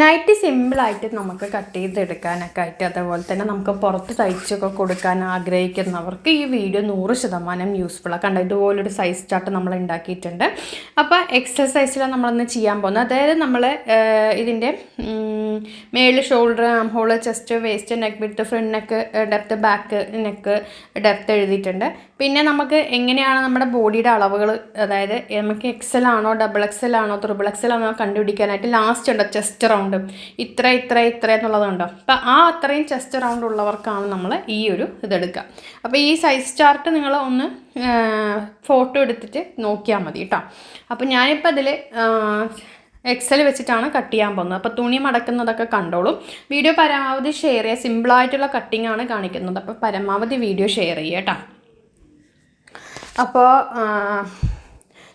Night സിമ്പിളായിട്ട് നമുക്ക് cut ചെയ്തെടുക്കാനൊക്കെ ആയിട്ട് അതേപോലെ തന്നെ നമുക്ക് പുറത്ത് തയ്ച്ചൊക്കെ കൊടുക്കാൻ ആഗ്രഹിക്കുന്നവർക്ക് ഈ വീഡിയോ നൂറ് ശതമാനം യൂസ്ഫുള്ളാണ് കണ്ട? ഇതുപോലൊരു സൈസ് ചാർട്ട് നമ്മൾ ഉണ്ടാക്കിയിട്ടുണ്ട്. അപ്പോൾ എക്സസൈസിലാണ് നമ്മളൊന്ന് ചെയ്യാൻ പോകുന്നത്. അതായത് നമ്മൾ ഇതിന്റെ മേളിൽ shoulder armhole chest waist neck വിട്ട് front neck depth back neck depth എഴുതിയിട്ടുണ്ട്. പിന്നെ നമുക്ക് എങ്ങനെയാണ് നമ്മുടെ ബോഡിയുടെ അളവുകൾ അതായത് നമുക്ക് എക്സൽ ആണോ ഡബിൾ എക്സൽ ആണോ ത്രിബിൾ എക്സൽ ആണോ കണ്ടുപിടിക്കാനായിട്ട് ലാസ്റ്റ് ഉണ്ട്? ചെസ്റ്റ് ഇത്ര ഇത്ര ഇത്ര എന്നുള്ളതുണ്ടോ അപ്പോൾ ആ അത്രയും ചെസ്റ്റ് റൗണ്ട് ഉള്ളവർക്കാണ് നമ്മൾ ഈ ഒരു ഇതെടുക്കുക അപ്പോൾ ഈ സൈസ് ചാർട്ട് നിങ്ങൾ ഒന്ന് ഫോട്ടോ എടുത്തിട്ട് നോക്കിയാൽ മതി കേട്ടോ. അപ്പോൾ ഞാനിപ്പോൾ അതിൽ എക്സൽ വെച്ചിട്ടാണ് കട്ട് ചെയ്യാൻ പോകുന്നത്. അപ്പോൾ തുണി മടക്കുന്നതൊക്കെ കണ്ടോളും. വീഡിയോ പരമാവധി ഷെയർ ചെയ്യുക. സിമ്പിളായിട്ടുള്ള കട്ടിംഗ് ആണ് കാണിക്കുന്നത്. അപ്പോൾ പരമാവധി വീഡിയോ ഷെയർ ചെയ്യുക കേട്ടോ. അപ്പോൾ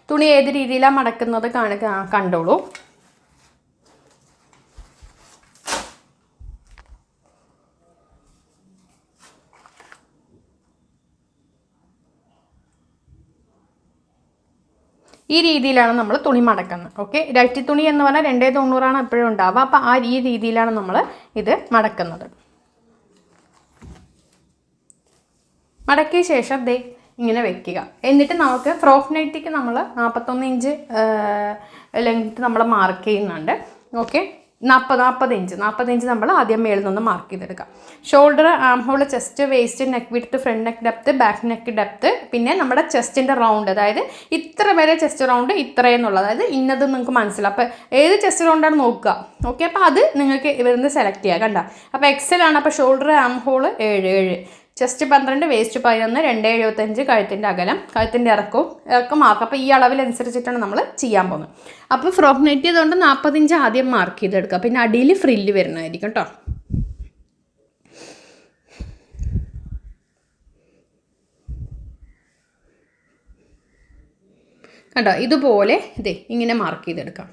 തുണി ഏത് രീതിയിലാണ് മടക്കുന്നത് കാണിക്കാൻ കണ്ടോളൂ. ഈ രീതിയിലാണ് നമ്മൾ തുണി മടക്കുന്നത്. ഓക്കെ ഇരട്ടി തുണി എന്ന് പറഞ്ഞാൽ രണ്ടേ തൊണ്ണൂറാണ് എപ്പോഴും ഉണ്ടാവുക. അപ്പോൾ ആ ഈ രീതിയിലാണ് നമ്മൾ ഇത് മടക്കുന്നത്. മടക്കിയ ശേഷം ദേ ഇങ്ങനെ വെക്കുക. എന്നിട്ട് നമുക്ക് ഫ്രോക്ക് നൈറ്റിക്ക് നമ്മൾ നാൽപ്പത്തൊന്ന് ഇഞ്ച് ലെങ്ത് നമ്മൾ മാർക്ക് ചെയ്യുന്നുണ്ട്. ഓക്കെ നാൽപ്പത് നാൽപ്പത് ഇഞ്ച്. നാൽപ്പത് ഇഞ്ച് നമ്മൾ ആദ്യം മേളിൽ നിന്ന് മാർക്ക് ചെയ്തെടുക്കാം. Shoulder armhole chest waist neck വിടുത്ത് front neck depth back neck depth പിന്നെ നമ്മുടെ ചെസ്റ്റിന്റെ റൗണ്ട് അതായത് ഇത്ര വരെ ചെസ്റ്റ് റൗണ്ട് ഇത്രയെന്നുള്ളത് അതായത് ഇന്നത് നിങ്ങൾക്ക് മനസ്സിലാവും. അപ്പോൾ ഏത് ചെസ്റ്റ് റൗണ്ടാണ് നോക്കുക? ഓക്കെ അപ്പോൾ അത് നിങ്ങൾക്ക് ഇവിടുന്ന് സെലക്ട് ചെയ്യുക കണ്ട? അപ്പോൾ എക്സൽ ആണ് അപ്പോൾ ഷോൾഡർ ആം ഹോൾ ഏഴ് ഏഴ്. ചെസ്റ്റ് പന്ത്രണ്ട് വേസ്റ്റ് പതിനൊന്ന് രണ്ട് എഴുപത്തഞ്ച് കഴുത്തിന്റെ അകലം കഴുത്തിന്റെ ഇറക്കവും ഇറക്കം മാർക്ക് അപ്പോൾ ഈ അളവിലനുസരിച്ചിട്ടാണ് നമ്മൾ ചെയ്യാൻ പോകുന്നത്. അപ്പോൾ ഫ്രോക്ക് നെറ്റ് ചെയ്തുകൊണ്ട് നാൽപ്പത്തിഞ്ച് ആദ്യം മാർക്ക് ചെയ്തെടുക്കുക. പിന്നെ അടിയിൽ ഫ്രില്ല് വരുന്നതായിരിക്കും കേട്ടോ കണ്ടോ? ഇതുപോലെ ഇതേ ഇങ്ങനെ മാർക്ക് ചെയ്തെടുക്കാം.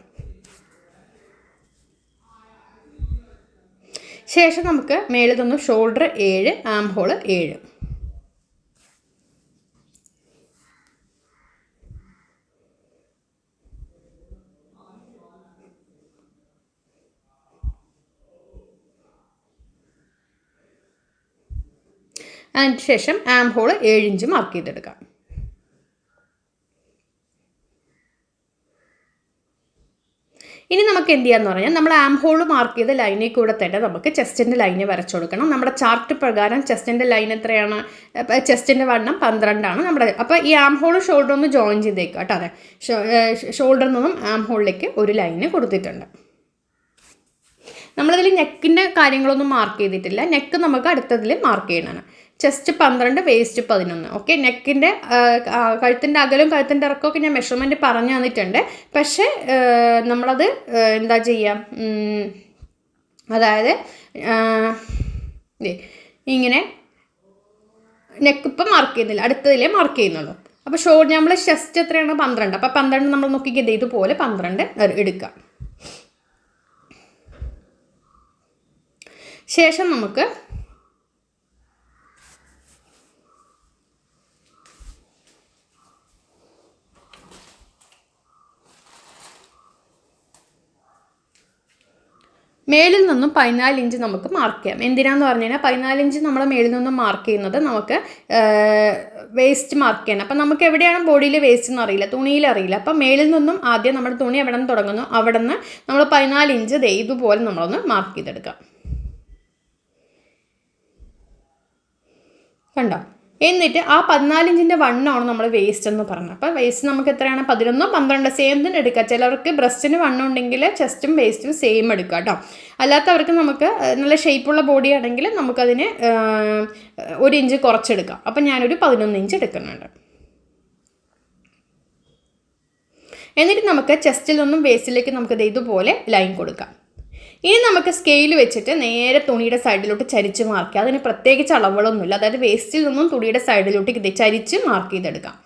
ശേഷം നമുക്ക് മേളിൽ തന്നു ഷോൾഡർ ഏഴ് ആം ഹോൾ ഏഴ്. അതിന് ശേഷം ആം ഹോൾ ഇഞ്ച് മാർക്ക് ചെയ്തെടുക്കാം. ഇനി നമുക്ക് എന്ത് ചെയ്യാന്ന് പറഞ്ഞാൽ നമ്മൾ ആം ഹോൾ മാർക്ക് ചെയ്ത ലൈനിൽ കൂടെ തന്നെ നമുക്ക് ചെസ്റ്റിന്റെ ലൈന് വരച്ചു കൊടുക്കണം. നമ്മുടെ ചാർട്ട് പ്രകാരം ചെസ്റ്റിന്റെ ലൈൻ എത്രയാണ്? ചെസ്റ്റിന്റെ വണ്ണം പന്ത്രണ്ടാണ് നമ്മുടെ അപ്പോൾ ഈ ആം ഹോൾ ഷോൾഡർ ഒന്ന് ജോയിൻ ചെയ്തേക്കുക കേട്ടോ അതെ. ഷോൾഡറിൽ നിന്നും ആം ഹോളിലേക്ക് ഒരു ലൈന് കൊടുത്തിട്ടുണ്ട്. നമ്മളിതിൽ നെക്കിന്റെ കാര്യങ്ങളൊന്നും മാർക്ക് ചെയ്തിട്ടില്ല. നെക്ക് നമുക്ക് അടുത്തതിൽ മാർക്ക് ചെയ്യണം ചെസ്റ്റ് പന്ത്രണ്ട് വേസ്റ്റ് പതിനൊന്ന്. ഓക്കെ നെക്കിന്റെ കഴുത്തിന്റെ അകലും കഴുത്തിന്റെ ഇറക്കമൊക്കെ ഞാൻ മെഷർമെന്റ് പറഞ്ഞു തന്നിട്ടുണ്ട്. പക്ഷേ നമ്മളത് എന്താ ചെയ്യാം? അതായത് ഇങ്ങനെ നെക്ക് ഇപ്പം മാർക്ക് ചെയ്യുന്നില്ല. അടുത്തതിലേ മാർക്ക് ചെയ്യുന്നുള്ളൂ. അപ്പോൾ ഷോ നമ്മൾ ചെസ്റ്റ് എത്രയാണ്? പന്ത്രണ്ട്. അപ്പോൾ പന്ത്രണ്ട് നമ്മൾ നോക്കിക്കുന്നത് ഇതുപോലെ പന്ത്രണ്ട് എടുക്കാം. ശേഷം നമുക്ക് മേളിൽ നിന്നും പതിനാല് ഇഞ്ച് നമുക്ക് മാർക്ക് ചെയ്യാം. എന്തിനാന്ന് പറഞ്ഞു കഴിഞ്ഞാൽ പതിനാല് ഇഞ്ച് നമ്മൾ മേളിൽ നിന്നും മാർക്ക് ചെയ്യുന്നത് നമുക്ക് വേസ്റ്റ് മാർക്ക് ചെയ്യണം. അപ്പം നമുക്ക് എവിടെയാണ് ബോഡിയിൽ വേസ്റ്റ് എന്ന് അറിയില്ല തുണിയിൽ അറിയില്ല. അപ്പം മേളിൽ നിന്നും ആദ്യം നമ്മുടെ തുണി എവിടെ നിന്ന് തുടങ്ങുന്നു അവിടെ നിന്ന് നമ്മൾ പതിനാല് ഇഞ്ച് ദേ ഇതുപോലെ നമ്മളൊന്ന് മാർക്ക് ചെയ്തെടുക്കാം. കണ്ടോ? എന്നിട്ട് ആ പതിനാലിഞ്ചിന്റെ വണ്ണമാണ് നമ്മൾ വേസ്റ്റ് എന്ന് പറഞ്ഞത്. അപ്പോൾ വേസ്റ്റ് നമുക്ക് എത്രയാണ്? പതിനൊന്നോ പന്ത്രണ്ടോ സെയിം തന്നെ എടുക്കുക ചിലവർക്ക് ബ്രസ്റ്റിന് വണ്ണം ഉണ്ടെങ്കിൽ ചെസ്റ്റും വേസ്റ്റും സെയിം എടുക്കുക കേട്ടോ. അല്ലാത്തവർക്ക് നമുക്ക് നല്ല ഷേപ്പുള്ള ബോഡി ആണെങ്കിൽ നമുക്കതിന് ഒരു ഇഞ്ച് കുറച്ചെടുക്കാം. അപ്പം ഞാനൊരു പതിനൊന്ന് ഇഞ്ച് എടുക്കുന്നുണ്ട്. എന്നിട്ട് നമുക്ക് ചെസ്റ്റിൽ നിന്നും വേസ്റ്റിലേക്ക് നമുക്കത് ഇതുപോലെ ലൈൻ കൊടുക്കാം. ഇനി നമുക്ക് സ്കെയിൽ വെച്ചിട്ട് നേരെ തുണിയുടെ സൈഡിലോട്ട് ചരിച്ച് മാർക്ക് ചെയ്യാം. അതിന് പ്രത്യേകിച്ച് അളവുകളൊന്നുമില്ല. അതായത് വേസ്റ്റിൽ നിന്നും തുണിയുടെ സൈഡിലോട്ട് ചരിച്ച് മാർക്ക് ചെയ്തെടുക്കാം.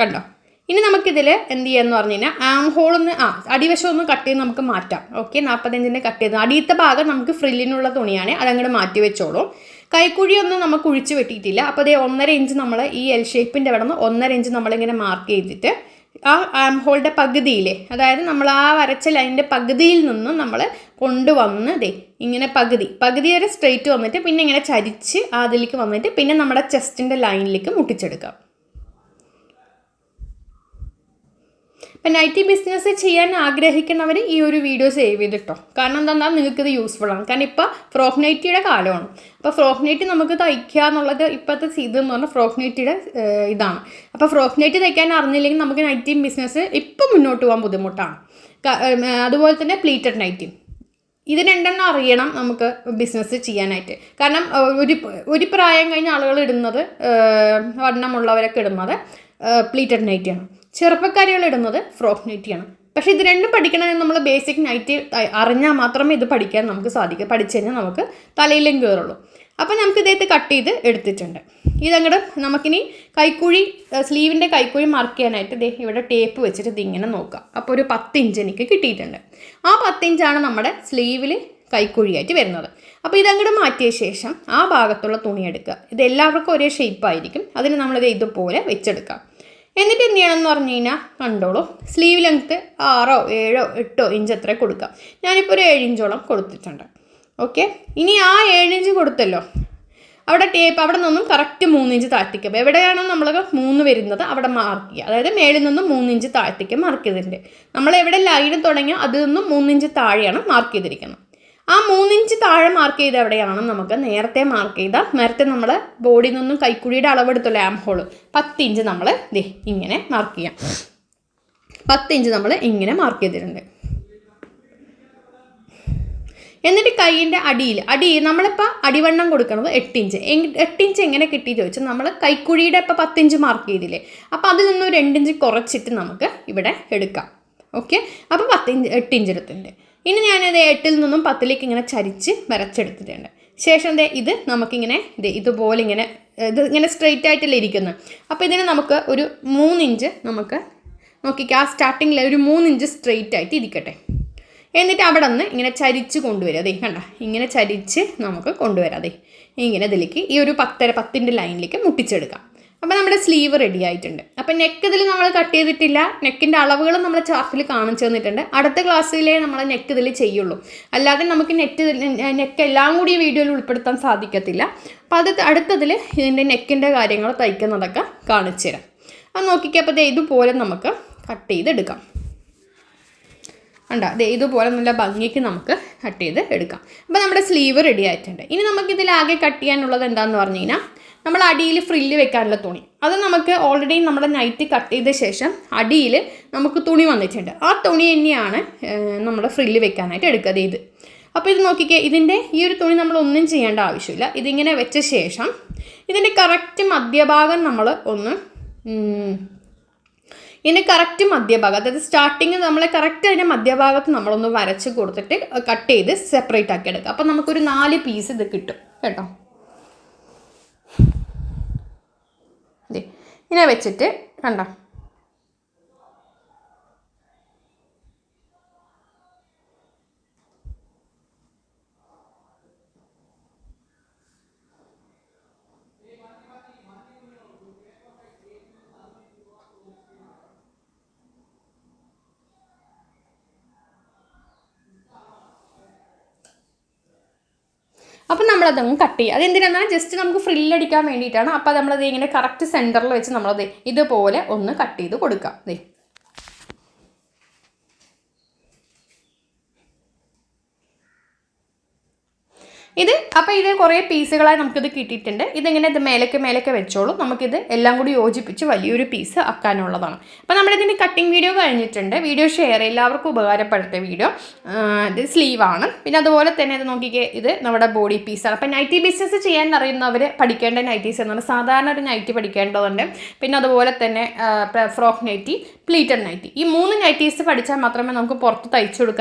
കണ്ടോ? ഇനി നമുക്കിതിൽ എന്ത് ചെയ്യാന്ന് പറഞ്ഞു കഴിഞ്ഞാൽ ആം ഹോൾ ഒന്ന് ആ അടിവശം ഒന്ന് കട്ട് ചെയ്ത് നമുക്ക് മാറ്റാം. ഓക്കെ നാൽപ്പത്തഞ്ചിന്റെ കട്ട് ചെയ്ത്. അടിയത്തെ ഭാഗം നമുക്ക് ഫ്രില്ലിനുള്ള തുണിയാണ് അതങ്ങോട്ട് മാറ്റി വെച്ചോളൂ. കൈക്കുഴി ഒന്നും നമുക്ക് കുഴിച്ച് വെട്ടിയിട്ടില്ല. അപ്പോൾ അതേ ഒന്നര ഇഞ്ച് നമ്മൾ ഈ എൽ ഷേപ്പിന്റെ അവിടെ നിന്ന് ഒന്നര ഇഞ്ച് നമ്മളിങ്ങനെ മാർക്ക് ചെയ്തിട്ട് ആ ആം ഹോളിന്റെ പകുതിയിലെ അതായത് നമ്മൾ ആ വരച്ച ലൈനിന്റെ പകുതിയിൽ നിന്നും നമ്മൾ കൊണ്ടുവന്ന് ദേ ഇങ്ങനെ പകുതി പകുതി വരെ സ്ട്രെയിറ്റ് വന്നിട്ട് പിന്നെ ഇങ്ങനെ ചരിച്ച് അതിലേക്ക് വന്നിട്ട് പിന്നെ നമ്മുടെ ചെസ്റ്റിന്റെ ലൈനിലേക്ക് മുട്ടിച്ചെടുക്കാം. ഇപ്പം നൈറ്റി ബിസിനസ് ചെയ്യാൻ ആഗ്രഹിക്കുന്നവർ ഈ ഒരു വീഡിയോ സേവ് ചെയ്തിട്ടോ. കാരണം എന്താ നിങ്ങൾക്ക് ഇത് യൂസ്ഫുൾ ആണ്. കാരണം ഇപ്പോൾ ഫ്രോക്ക് നൈറ്റിയുടെ കാലമാണ്. അപ്പോൾ ഫ്രോക്ക് നൈറ്റി നമുക്ക് തയ്ക്കുക എന്നുള്ളത് ഇപ്പോഴത്തെ ഇത് എന്ന് പറഞ്ഞാൽ ഫ്രോക്ക് നൈറ്റിയുടെ ഇതാണ്. അപ്പോൾ ഫ്രോക്ക് നൈറ്റി തയ്ക്കാൻ അറിഞ്ഞില്ലെങ്കിൽ നമുക്ക് നൈറ്റി ബിസിനസ് ഇപ്പം മുന്നോട്ട് പോകാൻ ബുദ്ധിമുട്ടാണ്. അതുപോലെ തന്നെ പ്ലീറ്റഡ് നൈറ്റി ഇത് രണ്ടെണ്ണം അറിയണം നമുക്ക് ബിസിനസ് ചെയ്യാനായിട്ട്. കാരണം ഒരു ഒരു പ്രായം കഴിഞ്ഞ ആളുകൾ ഇടുന്നത് വണ്ണമുള്ളവരൊക്കെ ഇടുന്നത്. പ്ലീറ്റഡ് നൈറ്റിയാണ് ചെറുപ്പക്കാരികൾ ഇടുന്നത് ഫ്രോക്ക് നൈറ്റിയാണ് പക്ഷേ ഇത് രണ്ടും പഠിക്കണമെങ്കിൽ നമ്മൾ ബേസിക് നൈറ്റി അറിഞ്ഞാൽ മാത്രമേ ഇത് പഠിക്കാൻ നമുക്ക് സാധിക്കൂ. പഠിച്ചു കഴിഞ്ഞാൽ നമുക്ക് തലയിലും കയറുള്ളൂ അപ്പം നമുക്ക് ഇദ്ദേഹത്തെ കട്ട് ചെയ്ത് എടുത്തിട്ടുണ്ട്. ഇതങ്ങോട്ട് നമുക്കിനി കൈക്കുഴി സ്ലീവിന്റെ കൈക്കുഴി മാർക്ക് ചെയ്യാനായിട്ട് ദേ ഇവിടെ ടേപ്പ് വെച്ചിട്ട് ഇതിങ്ങനെ നോക്കുക അപ്പോൾ ഒരു പത്ത് ഇഞ്ച് എനിക്ക് കിട്ടിയിട്ടുണ്ട്. ആ പത്ത് ഇഞ്ചാണ് നമ്മുടെ സ്ലീവിൽ കൈക്കുഴിയായിട്ട് വരുന്നത്. അപ്പോൾ ഇതങ്ങോട്ട് മാറ്റിയ ശേഷം ആ ഭാഗത്തുള്ള തുണി എടുക്കുക. ഇത് എല്ലാവർക്കും ഒരേ ഷേപ്പായിരിക്കും അതിന് നമ്മളിത് ഇതുപോലെ വെച്ചെടുക്കാം. എന്നിട്ട് എന്ത് ചെയ്യണം എന്ന് പറഞ്ഞു കഴിഞ്ഞാൽ കണ്ടോളൂ. സ്ലീവ് ലെങ്ത്ത് ആറോ ഏഴോ എട്ടോ ഇഞ്ച് അത്ര കൊടുക്കാം. ഞാനിപ്പോൾ ഒരു ഏഴ് ഇഞ്ചോളം കൊടുത്തിട്ടുണ്ട്. ഓക്കെ ഇനി ആ ഏഴ് ഇഞ്ച് കൊടുത്തല്ലോ. അവിടെ ടേപ്പ് അവിടെ നിന്നും കറക്റ്റ് മൂന്ന് ഇഞ്ച് താഴ്ത്തിക്കുക എവിടെയാണോ നമ്മൾ മൂന്ന് വരുന്നത് അവിടെ മാർക്ക് ചെയ്യുക. അതായത് മേളിൽ നിന്നും മൂന്ന് ഇഞ്ച് താഴ്ത്തേക്ക് മാർക്ക് ചെയ്തിട്ടുണ്ട്. നമ്മൾ എവിടെ ലൈന് തുടങ്ങിയോ അതിൽ നിന്നും മൂന്ന് ഇഞ്ച് താഴെയാണ് മാർക്ക് ചെയ്തിരിക്കുന്നത്. ആ മൂന്നിഞ്ച് താഴെ മാർക്ക് ചെയ്ത് എവിടെയാണ് നമുക്ക് നേരത്തെ മാർക്ക് ചെയ്ത നേരത്തെ നമ്മൾ ബോഡിയിൽ നിന്നും കൈക്കുഴിയുടെ അളവെടുത്തുള്ള ആം ഹോൾ പത്തിഞ്ച് നമ്മൾ ദേ ഇങ്ങനെ മാർക്ക് ചെയ്യാം. പത്തിഞ്ച് നമ്മൾ ഇങ്ങനെ മാർക്ക് ചെയ്തിട്ടുണ്ട്. എന്നിട്ട് കൈയിന്റെ അടിയിൽ അടി നമ്മളിപ്പോൾ അടിവണ്ണം കൊടുക്കുന്നത് എട്ടിഞ്ച്. എങ്- എട്ട് ഇഞ്ച് എങ്ങനെ കിട്ടി ചോദിച്ചാൽ നമ്മൾ കൈക്കുഴിയുടെ ഇപ്പോൾ പത്തിഞ്ച് മാർക്ക് ചെയ്തില്ലേ അപ്പോൾ അതിൽ നിന്നും രണ്ടിഞ്ച് കുറച്ചിട്ട് നമുക്ക് ഇവിടെ എടുക്കാം. ഓക്കെ അപ്പോൾ പത്തിഞ്ച് എട്ടിഞ്ച് എടുത്തിട്ടുണ്ട്. ഇനി ഞാനത് എട്ടിൽ നിന്നും പത്തിലേക്ക് ഇങ്ങനെ ചരിച്ച് വരച്ചെടുത്തിട്ടുണ്ട്. ശേഷം ദേ ഇത് നമുക്കിങ്ങനെ ഇത് ഇതുപോലെ ഇങ്ങനെ ഇത് ഇങ്ങനെ സ്ട്രെയിറ്റ് ആയിട്ടല്ലേ ഇരിക്കുന്നത് അപ്പോൾ ഇതിന് നമുക്ക് ഒരു മൂന്നിഞ്ച് നമുക്ക് നോക്കിക്കുക ആ സ്റ്റാർട്ടിങ്ങിൽ ഒരു മൂന്നിഞ്ച് സ്ട്രെയിറ്റ് ആയിട്ട് ഇരിക്കട്ടെ. എന്നിട്ട് അവിടെ നിന്ന് ഇങ്ങനെ ചരിച്ച് കൊണ്ടുവരിക അതെ കണ്ട ഇങ്ങനെ ചരിച്ച് നമുക്ക് കൊണ്ടുവരാം. അതെ ഇങ്ങനെ ഇതിലേക്ക് ഈ ഒരു പത്തര പത്തിന്റെ ലൈനിലേക്ക് മുട്ടിച്ചെടുക്കാം. അപ്പോൾ നമ്മുടെ സ്ലീവ് റെഡി ആയിട്ടുണ്ട്. അപ്പോൾ നെക്ക് ഇതിൽ നമ്മൾ കട്ട് ചെയ്തിട്ടില്ല. നെക്കിന്റെ അളവുകൾ നമ്മൾ ചാർട്ടിൽ കാണിച്ചു തന്നിട്ടുണ്ട്. അടുത്ത ക്ലാസ്സിലേ നമ്മൾ നെക്ക് ഇതിൽ ചെയ്യുള്ളൂ. അല്ലാതെ നമുക്ക് നെറ്റ് നെക്ക് എല്ലാം കൂടി വീഡിയോയിൽ ഉൾപ്പെടുത്താൻ സാധിക്കത്തില്ല. അപ്പോൾ അത് അടുത്തതിൽ ഇതിന്റെ നെക്കിന്റെ കാര്യങ്ങൾ തയ്ക്കുന്നതൊക്കെ കാണിച്ചു തരാം. അത് നോക്കിക്കപ്പോൾ ദേ ഇതുപോലെ നമുക്ക് കട്ട് ചെയ്തെടുക്കാം. ഉണ്ടോ അതെ ഇതുപോലെ നല്ല ഭംഗിക്ക് നമുക്ക് കട്ട് ചെയ്ത് എടുക്കാം. അപ്പോൾ നമ്മുടെ സ്ലീവ് റെഡി ആയിട്ടുണ്ട്. ഇനി നമുക്ക് ഇതിലാകെ കട്ട് ചെയ്യാനുള്ളത് എന്താണെന്ന് പറഞ്ഞു കഴിഞ്ഞാൽ നമ്മൾ അടിയിൽ ഫ്രില്ല് വെക്കാനുള്ള തുണി. അത് നമുക്ക് ഓൾറെഡി നമ്മുടെ നൈറ്റ് കട്ട് ചെയ്ത ശേഷം അടിയിൽ നമുക്ക് തുണി വന്നിട്ടുണ്ട്. ആ തുണി തന്നെയാണ് നമ്മൾ ഫ്രില്ല് വെക്കാനായിട്ട് എടുക്കുക. ചെയ്ത് അപ്പോൾ ഇത് നോക്കിക്കേ ഇതിന്റെ ഈ ഒരു തുണി നമ്മൾ ഒന്നും ചെയ്യേണ്ട ആവശ്യമില്ല. ഇതിങ്ങനെ വെച്ച ശേഷം ഇതിന്റെ കറക്റ്റ് മധ്യഭാഗം നമ്മൾ ഒന്ന് ഇതിന്റെ കറക്റ്റ് മധ്യഭാഗം അതായത് സ്റ്റാർട്ടിങ് നമ്മൾ കറക്റ്റ് അതിന്റെ മധ്യഭാഗത്ത് നമ്മളൊന്ന് വരച്ച് കൊടുത്തിട്ട് കട്ട് ചെയ്ത് സെപ്പറേറ്റ് ആക്കി എടുക്കുക. അപ്പം നമുക്കൊരു നാല് പീസ് ഇത് കിട്ടും. കേട്ടോ? ഇങ്ങനെ വെച്ചിട്ട് കണ്ടോ? അപ്പം നമ്മളതങ്ങ് കട്ട് ചെയ്യുക. അതെന്തിനാണ് ജസ്റ്റ് നമുക്ക് ഫ്രില്ലടിക്കാൻ വേണ്ടിയിട്ടാണ്. അപ്പോൾ നമ്മളത് ഇങ്ങനെ കറക്റ്റ് സെന്ററിൽ വെച്ച് നമ്മളത് ഇതുപോലെ ഒന്ന് കട്ട് ചെയ്ത് കൊടുക്കാം ഇത് അപ്പോൾ ഇത് കുറേ പീസുകളായി നമുക്കിത് കിട്ടിയിട്ടുണ്ട്. ഇതിങ്ങനെ ഇത് മേലേക്ക് മേലൊക്കെ വെച്ചോളൂ. നമുക്കിത് എല്ലാം കൂടി യോജിപ്പിച്ച് വലിയൊരു പീസ് ആക്കാനുള്ളതാണ്. അപ്പോൾ നമ്മളിതിന്റെ കട്ടിങ് വീഡിയോ കഴിഞ്ഞിട്ടുണ്ട്. വീഡിയോ ഷെയർ എല്ലാവർക്കും ഉപകാരപ്പെടുത്ത വീഡിയോ. ഇത് സ്ലീവാണ് പിന്നെ അതുപോലെ തന്നെ ഇത് നോക്കിക്കേ ഇത് നമ്മുടെ ബോഡി പീസാണ് അപ്പോൾ നൈറ്റി ബിസിനസ് ചെയ്യാൻ അറിയുന്നവർ പഠിക്കേണ്ട നൈറ്റീസ് എന്ന് പറഞ്ഞാൽ സാധാരണ ഒരു നൈറ്റി പഠിക്കേണ്ടതുണ്ട്. പിന്നെ അതുപോലെ തന്നെ ഫ്രോക്ക് നൈറ്റി പ്ലീറ്റഡ് നൈറ്റി ഈ മൂന്ന് നൈറ്റീസ് പഠിച്ചാൽ മാത്രമേ നമുക്ക് പുറത്ത് തയ്ച്ചു കൊടുക്കാൻ